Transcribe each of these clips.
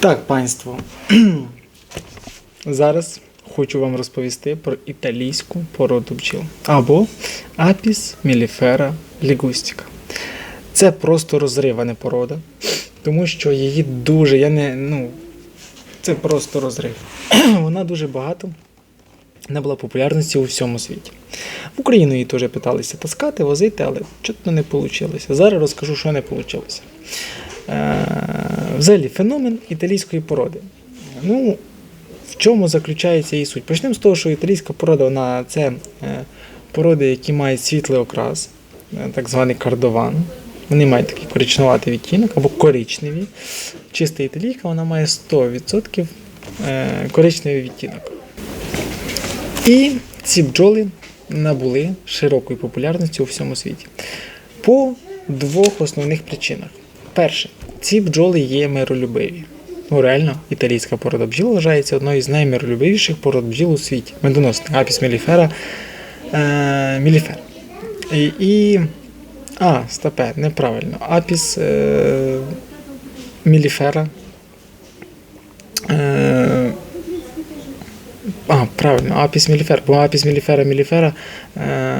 Так, панство. Зараз хочу вам розповісти про італійську породу бджіл або Apis mellifera ligustica. Це просто розрив, а не порода, тому що її дуже, я не, ну, це просто розрив. Вона дуже багато набула популярності у всьому світі. В Україну її теж питалися таскати, возити, але чого не вийшло. Зараз розкажу, що не вийшло. Взагалі, феномен італійської породи. Ну, в чому заключається її суть? Почнемо з того, що італійська порода вона це е, породи, які мають світлий окрас, е, так званий кардован. Вони мають такий коричневатий відтінок або коричневі. Чиста італійка вона має 100% е, коричневий відтінок. І ці бджоли набули широкої популярності у всьому світі. По двох основних причинах. Перше, ці бджоли є миролюбиві. Ну, реально, італійська порода бджіл вважається одною з наймиролюбивіших пород бджіл у світі. Медоносних Апіс меліфера. Е, меліфера. І, і. А, стопе, неправильно. Апіс е, меліфера. Е, а, правильно, апіс міліфера. Бо апіс міліфера міліфера е,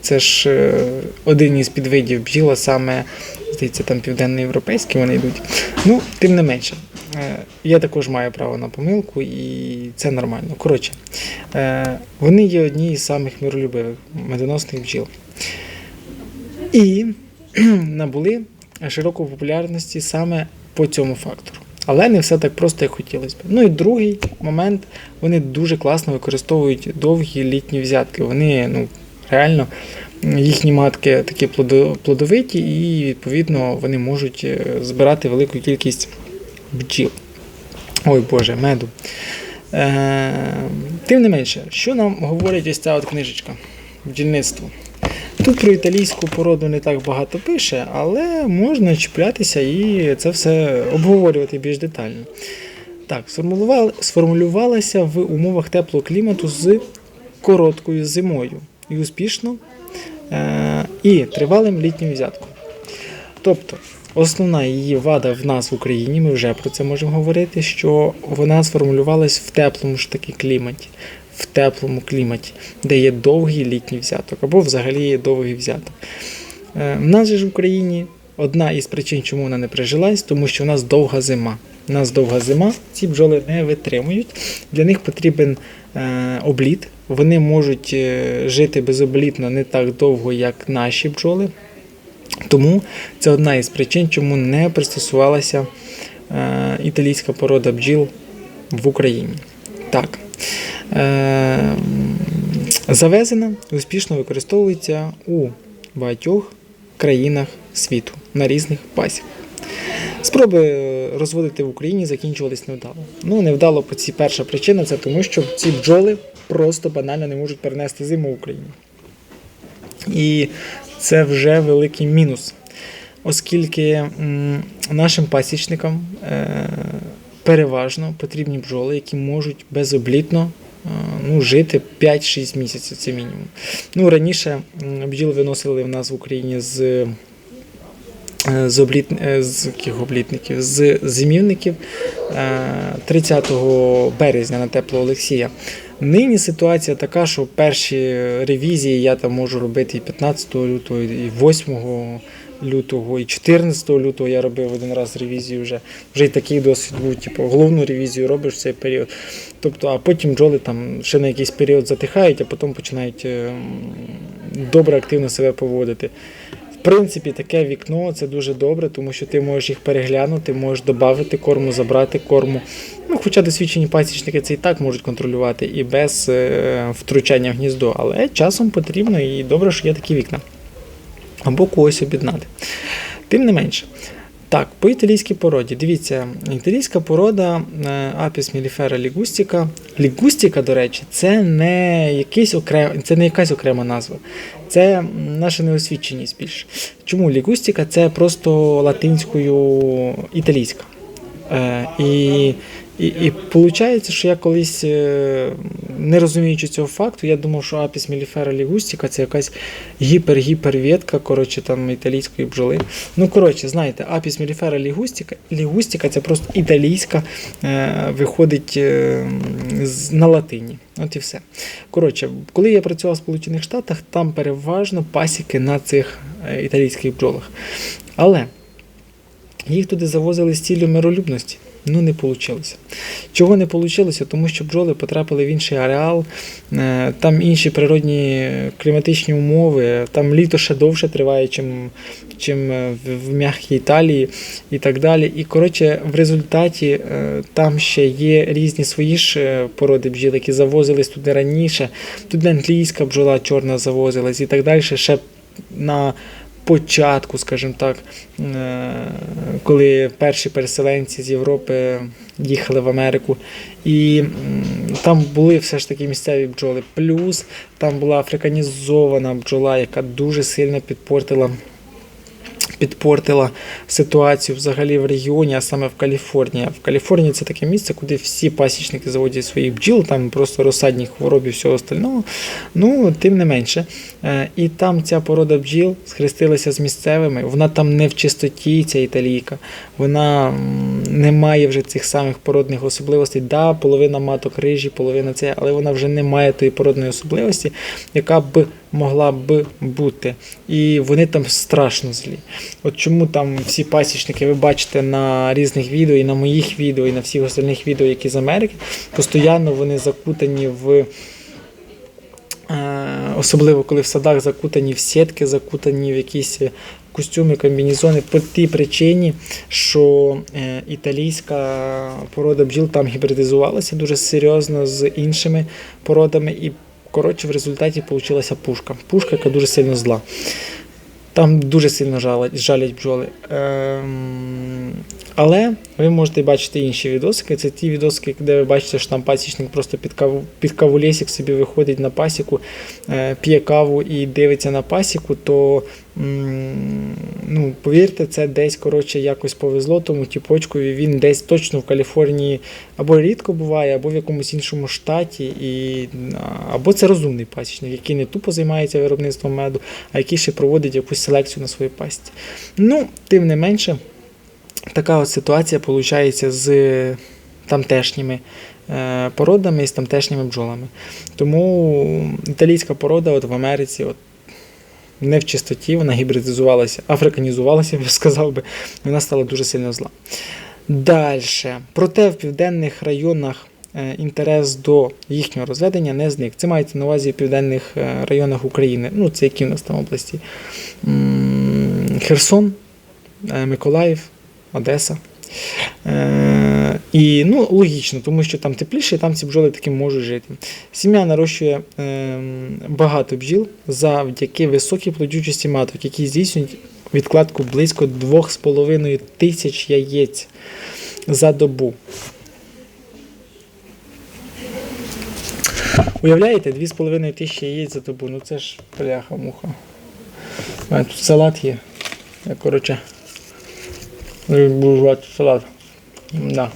це ж е, один із підвидів бджіла, саме, здається, там південноєвропейські вони йдуть. Ну, тим не менше. Е, я також маю право на помилку, і це нормально. Коротше, е, вони є одні із самих миролюбивих медоносних бджіл. І набули широкої популярності саме по цьому фактору. Але не все так просто, як хотілося б. Ну і другий момент, вони дуже класно використовують довгі літні взятки. Вони ну, реально їхні матки такі плодовиті, і відповідно вони можуть е, збирати велику кількість бджіл. Ой Боже, меду. Е, тим не менше, що нам говорить ось ця от книжечка бджільництво. Тут про італійську породу не так багато пише, але можна чіплятися і це все обговорювати більш детально. Так, сформулювалася в умовах теплого клімату з короткою зимою і успішно е- і тривалим літнім взятком. Тобто, основна її вада в нас в Україні, ми вже про це можемо говорити, що вона сформулювалась в теплому ж таки кліматі, в теплому кліматі, де є довгий літній взяток, або взагалі є довгий взяток. Е, В нас же ж в Україні одна із причин, чому вона не прижилась, тому що в нас довга зима. У нас довга зима, ці бджоли не витримують. Для них потрібен е, обліт. Вони можуть е, жити безоблітно не так довго, як наші бджоли. Тому це одна із причин, чому не пристосувалася е, італійська порода бджіл в Україні. Так. Завезена успішно використовується у багатьох країнах світу на різних пасіках. Спроби розводити в Україні закінчувались невдало. Ну, невдало перша причина це тому, що ці бджоли просто банально не можуть перенести зиму в Україні. І це вже великий мінус, оскільки нашим пасічникам е, переважно потрібні бджоли, які можуть безоблітно е, ну, жити 5-6 місяців, це мінімум. Ну, раніше бджіл виносили в нас в Україні з. Е, З, обліт... е, з облітників, з зимівників е, 30 березня на тепло Олексія. Нині ситуація така, що перші ревізії я там можу робити і 15 лютого, і 8 лютого, і 14 лютого я робив один раз ревізію вже. Вже й такий досвід був, типу, головну ревізію робиш в цей період. Тобто, а потім бджоли там ще на якийсь період затихають, а потім починають е, добре активно себе поводити. Принципі, таке вікно це дуже добре, тому що ти можеш їх переглянути, можеш додати корму, забрати корму. Ну, хоча досвідчені пасічники це і так можуть контролювати і без е, втручання в гніздо, але часом потрібно і добре, що є такі вікна. Або когось об'єднати. Тим не менше. Так, по італійській породі. Дивіться, італійська порода Апіс Apis лігустіка. Лігустіка, до речі, це не, якийсь окрем... це не якась окрема назва. Це наша неосвіченість більше. Чому лігустіка? Це просто латинською італійська. Е, і І, і виходить, що я колись, е, не розуміючи цього факту, я думав, що апіс міліфера лігустіка це якась гіпер-гіперветка, коротше, там італійської бджоли. Ну, коротше, знаєте, апіс міліфера лігустіка, лігустіка це просто італійська, е, виходить е, на латині. От і все. Коротше, коли я працював в Сполучених Штатах, там переважно пасіки на цих італійських бджолах. Але їх туди завозили з ціллю миролюбності. Ну, не вийшло. Чого не вийшло? Тому що бджоли потрапили в інший ареал, е, там інші природні кліматичні умови, там літо ще довше триває, чим, чим е, в, м'якій Італії і так далі. І коротше, в результаті е, там ще є різні свої ж породи бджіл, які завозились туди раніше. Туди англійська бджола чорна завозилась і так далі. Ще на початку, скажімо так, е, коли перші переселенці з Європи їхали в Америку. І там були все ж таки місцеві бджоли. Плюс там була африканізована бджола, яка дуже сильно підпортила. Підпортила ситуацію взагалі в регіоні, а саме в Каліфорнії. В Каліфорнії це таке місце, куди всі пасічники заводять своїх бджіл, там просто розсадні хвороб і всього остального. Ну, тим не менше. Е, І там ця порода бджіл схрестилася з місцевими. Вона там не в чистоті, ця італійка. Вона не має вже цих самих породних особливостей. Да, половина маток рижі, половина це, але вона вже не має тої породної особливості, яка б могла б бути. І вони там страшно злі. От чому там всі пасічники ви бачите на різних відео, і на моїх відео, і на всіх остальних відео, які з Америки, постійно вони закутані в. Е, Особливо коли в садах закутані в сітки, закутані в якісь костюми, комбінезони, по тій причині, що е, італійська порода бджіл там гібридизувалася дуже серйозно з іншими породами, і коротше в результаті вийшла пушка. Пушка, яка дуже сильно зла. Там дуже сильно жалять, жалять бджоли. Ем, але ви можете бачити інші відосики. Це ті відосики, де ви бачите, що там пасічник просто під каву, під кавулєсік собі виходить на пасіку, е, п'є каву і дивиться на пасіку, то ну, повірте, це десь коротше якось повезло тому тіпочкові. Він десь точно в Каліфорнії або рідко буває, або в якомусь іншому штаті, і, або це розумний пасічник, який не тупо займається виробництвом меду, а який ще проводить якусь селекцію на своїй пасіці. Ну, тим не менше. Така от ситуація виходить з тамтешніми е, породами і з тамтешніми бджолами. Тому італійська порода от в Америці от, не в чистоті, вона гібридизувалася, африканізувалася, я б сказав би, вона стала дуже сильно зла. Далі. Проте в південних районах е, інтерес до їхнього розведення не зник. Це мається на увазі в південних е, районах України. Ну, це які в нас там області? Херсон, е, Миколаїв, Одеса. Е, і ну, логічно, тому що там тепліше, і там ці бджоли таки можуть жити. Сім'я нарощує е, багато бджіл завдяки високій плодючості маток, які здійснюють відкладку близько 2,5 тисяч яєць за добу. Уявляєте, 2,5 тисячі яєць за добу. Ну це ж бляха-муха. Тут салат є. Коротше, буду жувати салат. Да.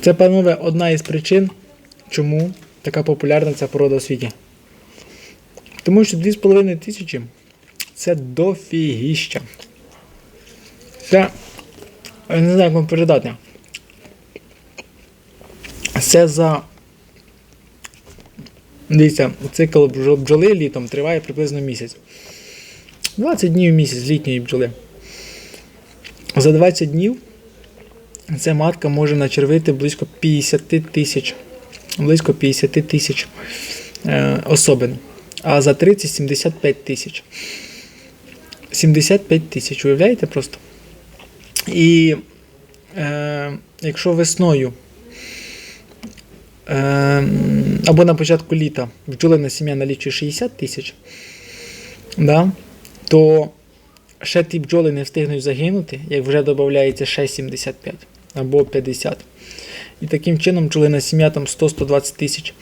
Це, панове, одна із причин, чому така популярна ця порода у світі. Тому що 2,5 тисячі це дофігіща. Це. Я не знаю, як вам передати. Це за. Дивіться, цикл бджо- бджоли літом триває приблизно місяць. 20 днів в місяць літньої бджоли. За 20 днів ця матка може начервити близько 50 тисяч. Близько 50 тисяч е, особин. А за 30 75 тисяч. 75 тисяч, уявляєте просто? І е, якщо весною е, або на початку літа бджолина сім'я налічує 60 тисяч, да, то ще ті бджоли не встигнуть загинути, як вже додається ще 75 або 50. І таким чином бджолина сім'я там 100-120 тисяч.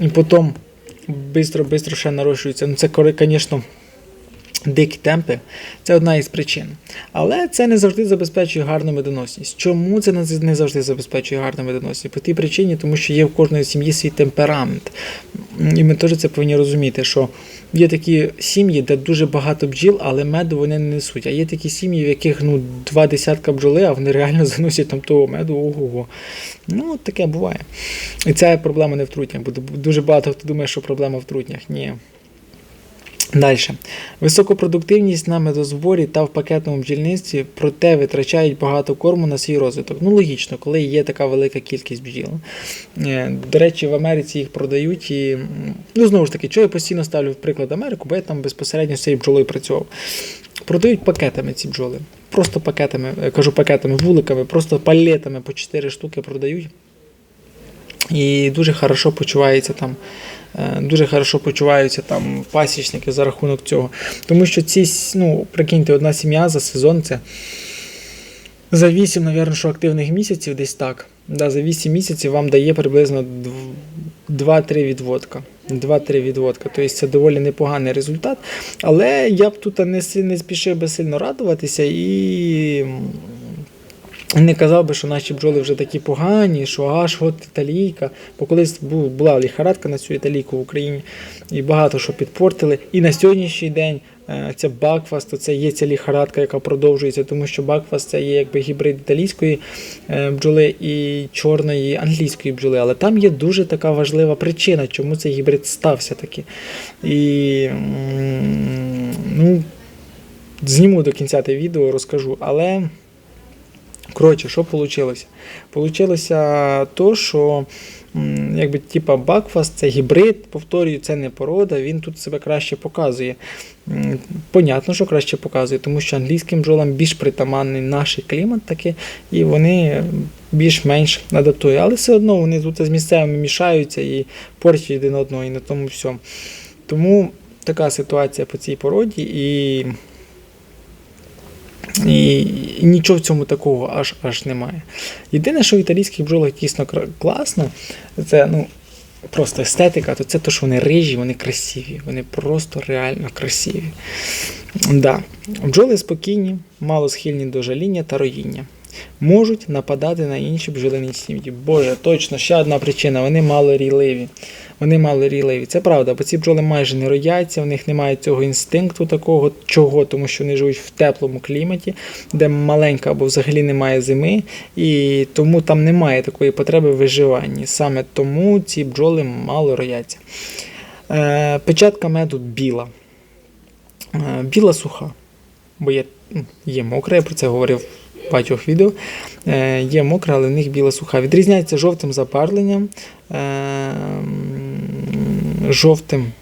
І потім швидко-швидко ще нарощується. Ну це, звісно, Дикі темпи це одна із причин. Але це не завжди забезпечує гарну медоносність. Чому це не завжди забезпечує гарну медоносність? По тій причині, тому що є в кожної сім'ї свій темперамент. І ми теж це повинні розуміти, що є такі сім'ї, де дуже багато бджіл, але меду вони не несуть. А є такі сім'ї, в яких ну, два десятка бджоли, а вони реально заносять там того меду, ого. Ну, таке буває. І ця проблема не в трутнях, бо дуже багато хто думає, що проблема в трутнях. Ні. Далі. Високопродуктивність на медозборі та в пакетному бджільництві, проте витрачають багато корму на свій розвиток. Ну, логічно, коли є така велика кількість бджіл. Е, До речі, в Америці їх продають і. Ну, знову ж таки, чого я постійно ставлю в приклад Америку, бо я там безпосередньо з цією бджолою працював. Продають пакетами ці бджоли. Просто пакетами, е, кажу пакетами, вуликами, просто палетами по 4 штуки продають. І дуже хорошо почувається там. е, Дуже хорошо почуваються там пасічники за рахунок цього. Тому що ці, ну, прикиньте, одна сім'я за сезон це за 8, мабуть, що активних місяців, десь так. Да, за 8 місяців вам дає приблизно 2-3 відводка. 2-3 відводка. Тобто це доволі непоганий результат. Але я б тут не, не спішив би сильно радуватися і не казав би, що наші бджоли вже такі погані, що аж от італійка. Бо колись була ліхарадка на цю італійку в Україні, і багато що підпортили. І на сьогоднішній день е, ця Бакфаст, то це є ця ліхарадка, яка продовжується, тому що Бакфаст це є якби гібрид італійської е, бджоли і чорної англійської бджоли. Але там є дуже така важлива причина, чому цей гібрид стався таки. І ну, зніму до кінця те відео, розкажу. Але. Коротше, що вийшло? Получилося то, що якби типа Бакфаст це гібрид, повторюю, це не порода, він тут себе краще показує. Понятно, що краще показує, тому що англійським бджолам більш притаманний наш клімат таки, і вони більш-менш адаптують. Але все одно вони тут з місцевими мішаються і портять один одного, і на тому всьому. Тому така ситуація по цій породі, і і, і нічого в цьому такого аж аж немає. Єдине, що в італійських бджолах дійсно класно, це ну, просто естетика, то це те, що вони рижі, вони красиві, вони просто реально красиві. Да. Бджоли спокійні, мало схильні до жаління та роїння. Можуть нападати на інші бджолині сім'ї. Боже, точно, ще одна причина, вони мало рійливі. Вони мало рійливі. Це правда, бо ці бджоли майже не рояться, в них немає цього інстинкту такого, чого, тому що вони живуть в теплому кліматі, де маленька або взагалі немає зими, і тому там немає такої потреби в виживанні. Саме тому ці бджоли мало рояться. Е, печатка меду біла. Е, біла суха, бо є, ну, є мокра, я про це говорив багатьох відео. Е, є мокра, але в них біла суха. Відрізняється жовтим забарвленням, е, жовтим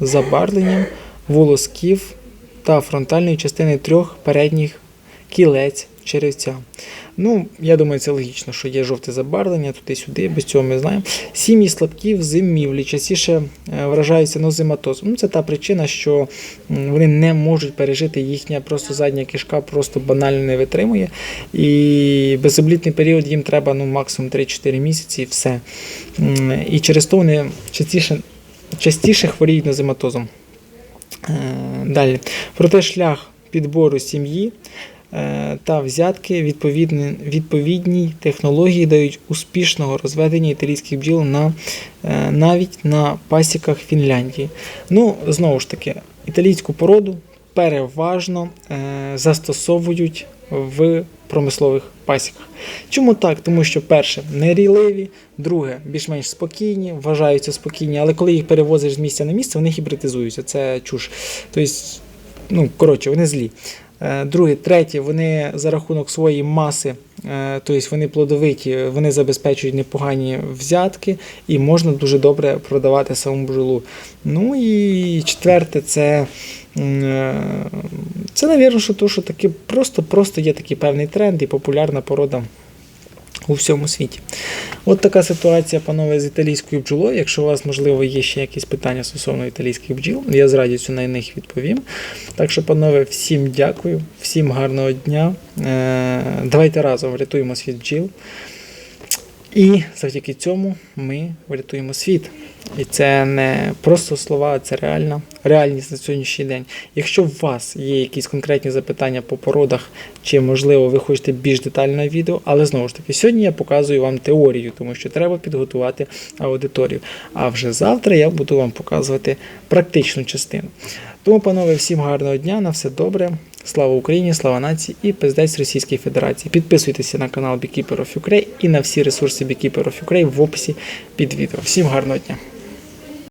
забарвленням волосків та фронтальної частини трьох передніх кілець черевця. Ну, я думаю, це логічно, що є жовте забарвлення туди-сюди, без цього ми знаємо. Сім'ї слабкі в зимівлі частіше е, вражаються нозематозом. Ну, це та причина, що вони не можуть пережити їхня просто задня кишка, просто банально не витримує. І безоблітний період їм треба ну, максимум 3-4 місяці і все. І через то вони частіше, частіше хворіють нозематозом. Е, Далі. Проте шлях підбору сім'ї та взятки відповідні, відповідній технології дають успішного розведення італійських бджіл на, е, навіть на пасіках Фінляндії. Ну, знову ж таки, італійську породу переважно е, застосовують в промислових пасіках. Чому так? Тому що перше нерійливі, друге більш-менш спокійні, вважаються спокійні, але коли їх перевозиш з місця на місце, вони гібридизуються. Це чуш. Тобто, ну, коротше, вони злі. Е, Друге, третє, вони за рахунок своєї маси, е, тобто вони плодовиті, вони забезпечують непогані взятки і можна дуже добре продавати саму бджолу. Ну і четверте, це, е, це навірно, що то, що таки просто, просто є такий певний тренд і популярна порода у всьому світі. От така ситуація, панове, з італійською бджолою. Якщо у вас, можливо, є ще якісь питання стосовно італійських бджіл, я з радістю на них відповім. Так що, панове, всім дякую, всім гарного дня. Е, Давайте разом врятуємо світ бджіл. І завдяки цьому ми врятуємо світ. І це не просто слова, це реальна реальність на сьогоднішній день. Якщо у вас є якісь конкретні запитання по породах, чи можливо ви хочете більш детальне відео, але знову ж таки, сьогодні я показую вам теорію, тому що треба підготувати аудиторію. А вже завтра я буду вам показувати практичну частину. Тому, панове, всім гарного дня, на все добре. Слава Україні, слава нації і пиздець Російській Федерації. Підписуйтеся на канал Beekeeper of і на всі ресурси Beekeeper of в описі під відео. Всім гарного дня!